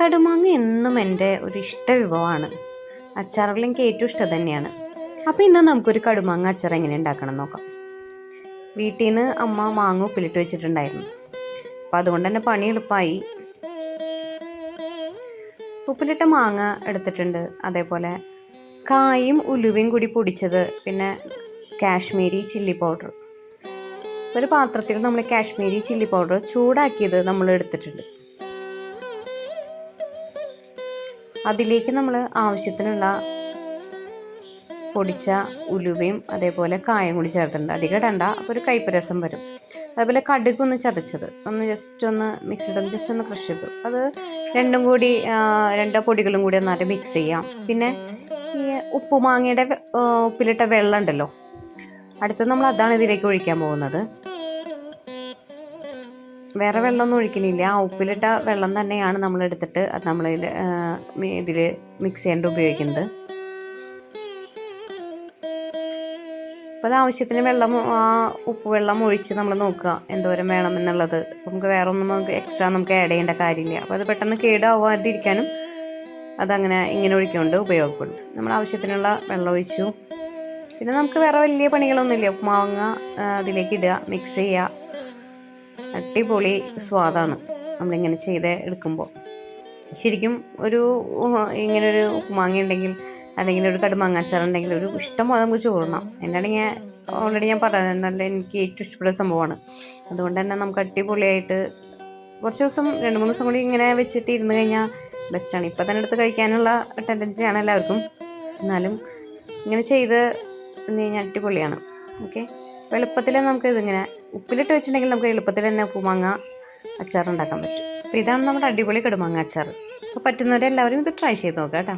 കടുമാങ്ങ എന്നും എന്റെ ഒരു ഇഷ്ട വിഭവമാണ്. അച്ചാറുകൾ എനിക്ക് ഏറ്റവും ഇഷ്ടം തന്നെയാണ്. അപ്പോൾ ഇന്ന് നമുക്കൊരു കടുമാങ്ങ അച്ചാർ എങ്ങനെ ഉണ്ടാക്കണം നോക്കാം. വീട്ടിൽ നിന്ന് അമ്മ മാങ്ങ ഉപ്പിലിട്ട് വെച്ചിട്ടുണ്ടായിരുന്നു. അപ്പോൾ അതുകൊണ്ട് തന്നെ പണി എളുപ്പമായി. ഉപ്പിലിട്ട മാങ്ങ എടുത്തിട്ടുണ്ട്. അതേപോലെ കായും ഉലുവയും കൂടി പൊടിച്ചത് പിന്നെ കാശ്മീരി ചില്ലി പൗഡർ. ഒരു പാത്രത്തിൽ നമ്മൾ കാശ്മീരി ചില്ലി പൗഡർ ചൂടാക്കിയത് നമ്മൾ എടുത്തിട്ടുണ്ട്. അതിലേക്ക് നമ്മൾ ആവശ്യത്തിനുള്ള പൊടിച്ച ഉലുവയും അതേപോലെ കായം കൂടി ചേർത്തിട്ടുണ്ട്. അധികം ഇടണ്ട. അപ്പോൾ ഒരു കയ്പ്പ് വരും. അതേപോലെ കടുക് ഒന്ന് ചതച്ചത്. ഒന്ന് ജസ്റ്റ് ഒന്ന് മിക്സ് ചെയ്ത് ജസ്റ്റ് ഒന്ന് ക്രഷ് ചെയ്തു അത് രണ്ടും കൂടി രണ്ട് പൊടികളും കൂടി ഒന്നായിട്ട് മിക്സ് ചെയ്യാം. പിന്നെ ഈ ഉപ്പുമാങ്ങയുടെ ഉപ്പിലിട്ട വെള്ളം ഉണ്ടല്ലോ. അടുത്തത് നമ്മൾ അതാണ് ഇതിലേക്ക് ഒഴിക്കാൻ പോകുന്നത്. വേറെ വെള്ളമൊന്നും ഒഴിക്കണില്ല ആ ഉപ്പിലിട്ട വെള്ളം തന്നെയാണ് നമ്മൾ എടുത്തിട്ട് അത് നമ്മൾ ഇതിൽ മിക്സ് ചെയ്യേണ്ട ഉപയോഗിക്കുന്നത്. അപ്പോൾ അത് ആവശ്യത്തിന് വെള്ളം ആ ഉപ്പ് വെള്ളം ഒഴിച്ച് നമ്മൾ നോക്കുക എന്തോരം വേണം എന്നുള്ളത്. നമുക്ക് വേറെ ഒന്നും നമുക്ക് എക്സ്ട്രാ നമുക്ക് ആഡ് ചെയ്യേണ്ട കാര്യമില്ല. അപ്പോൾ അത് പെട്ടെന്ന് കേടാവാതിരിക്കാനും അതങ്ങനെ ഇങ്ങനെ ഒഴിക്കൊണ്ട് ഉപയോഗപ്പെടും. നമ്മൾ ആവശ്യത്തിനുള്ള വെള്ളം ഒഴിച്ചു. പിന്നെ നമുക്ക് വേറെ വലിയ പണികളൊന്നുമില്ല. ഉപ്പുമാങ്ങ ആ, അതിലേക്ക് ഇടുക മിക്സ് ചെയ്യുക. അടിപൊളി സ്വാദാണ് നമ്മളിങ്ങനെ ചെയ്ത് എടുക്കുമ്പോൾ. ശരിക്കും ഒരു ഇങ്ങനെ ഇങ്ങനൊരു ഉപ്പുമാങ്ങ ഉണ്ടെങ്കിൽ അല്ലെങ്കിൽ ഒരു കടുമാങ്ങാച്ചാർ ഉണ്ടെങ്കിൽ ഒരു ഇഷ്ടം പോലെ നമുക്ക് ചോറണം ഞാൻ ഓൾറെഡി ഞാൻ പറഞ്ഞത് എനിക്ക് ഏറ്റവും ഇഷ്ടപ്പെട്ട സംഭവമാണ്. അതുകൊണ്ട് തന്നെ നമുക്ക് അടിപൊളിയായിട്ട് കുറച്ച് ദിവസം രണ്ട് മൂന്ന് ദിവസം കൂടി ഇങ്ങനെ വെച്ചിട്ട് ഇരുന്ന് കഴിഞ്ഞാൽ ബെസ്റ്റാണ് ഇപ്പം തന്നെ എടുത്ത് കഴിക്കാനുള്ള ടെൻഡൻസിയാണ് എല്ലാവർക്കും. എന്നാലും ഇങ്ങനെ ചെയ്ത് കഴിഞ്ഞാൽ അടിപൊളിയാണ്. ഓക്കെ എളുപ്പത്തിൽ നമുക്ക് ഇതിങ്ങനെ ഉപ്പിലിട്ട് വെച്ചിട്ടുണ്ടെങ്കിൽ നമുക്ക് എളുപ്പത്തിൽ തന്നെ ഉപ്പുമാങ്ങ അച്ചാർ ഉണ്ടാക്കാൻ പറ്റും. അപ്പോൾ ഇതാണ് നമ്മുടെ അടിപൊളി കടുമാങ്ങ അച്ചാർ അപ്പോൾ പറ്റുന്നവരെല്ലാവരും ഇത് ട്രൈ ചെയ്ത് നോക്കാം കേട്ടോ.